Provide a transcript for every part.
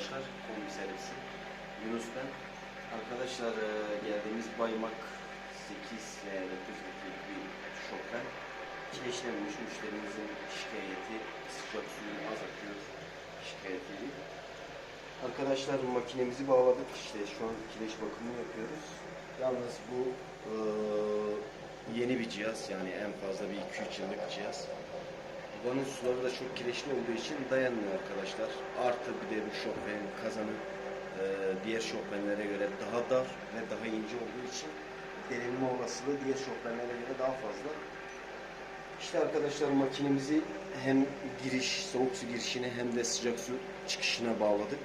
arkadaşlar. Kombi servisi. Yunus ben. Arkadaşlar e, geldiğimiz Baymak 8 ve 9'daki bir şofben. Kireçlenmiş müşterimizin şikayeti sıcak suyunu az akıyor şikayetiydi. Arkadaşlar makinemizi bağladık işte şu an kireç bakımını yapıyoruz. Yalnız bu e, yeni bir cihaz yani en fazla bir 2-3 yıllık cihaz. Buranın suları da çok kireçli olduğu için dayanmıyor arkadaşlar. Artı bir de bu şofbenin kazanı e, diğer şofbenlere göre daha dar ve daha ince olduğu için delinme olasılığı diğer şofbenlere göre daha fazla. İşte arkadaşlar makinemizi hem giriş, soğuk su girişine hem de sıcak su çıkışına bağladık.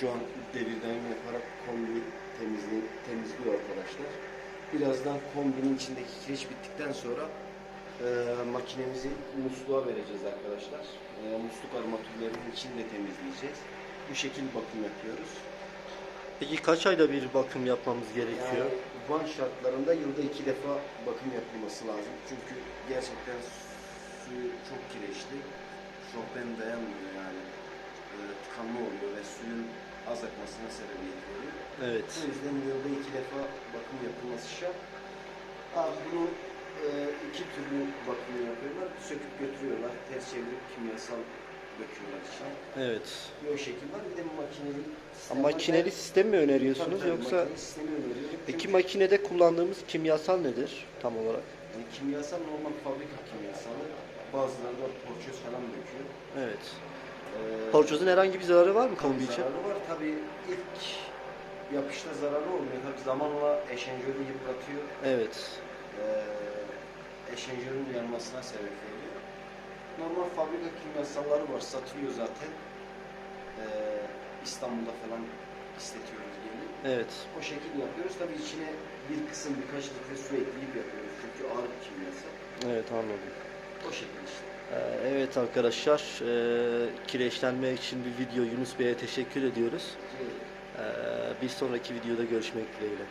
Şu an devirden yaparak kombi temizli, temizliyor arkadaşlar. Birazdan kombinin içindeki kireç bittikten sonra e, makinemizi musluğa vereceğiz arkadaşlar. E, musluk armatürlerinin içini de temizleyeceğiz. Bu şekilde bakım yapıyoruz. Peki kaç ayda bir bakım yapmamız gerekiyor? Yani Van şartlarında yılda iki defa bakım yapılması lazım. Çünkü gerçekten suyu çok kireçli. Şofben dayanmıyor yani. E, tıkanma oluyor ve suyun az akmasına sebebiyet veriyor. Evet. O yüzden yılda iki defa bakım yapılması şart. Abi bunu türlü bakım yapıyorlar. Söküp götürüyorlar. Ters çevirip kimyasal döküyorlar içine. Evet. Bir o şekil var. Bir de makineli sistem var. makineli sistem mi öneriyorsunuz Tabii tabii, yoksa makineli sistemi öneriyorum. peki Çünkü- makinede kullandığımız kimyasal nedir tam olarak? Yani kimyasal normal fabrika kimyasalı. Bazıları da porçöz falan döküyor. Evet. Ee, Porçozun herhangi bir zararı var mı kombi için? Zararı var. Tabii ilk yapışta zararı olmuyor. Tabii zamanla eşenjörü yıpratıyor. Evet. Ee, eşenjörün yanmasına sebep veriyor. Normal fabrika kimyasalları var. Satılıyor zaten. Ee, İstanbul'da falan istetiyoruz gelip. Evet. O şekilde yapıyoruz. Tabii içine bir kısım birkaç litre su ekleyip yapıyoruz. Çünkü ağır bir kimyasal. Evet anladım. O şekilde işte. Ee, Evet arkadaşlar, ee, kireçlenme için bir video Yunus Bey'e teşekkür ediyoruz. Şey, Ee, Bir sonraki videoda görüşmek dileğiyle.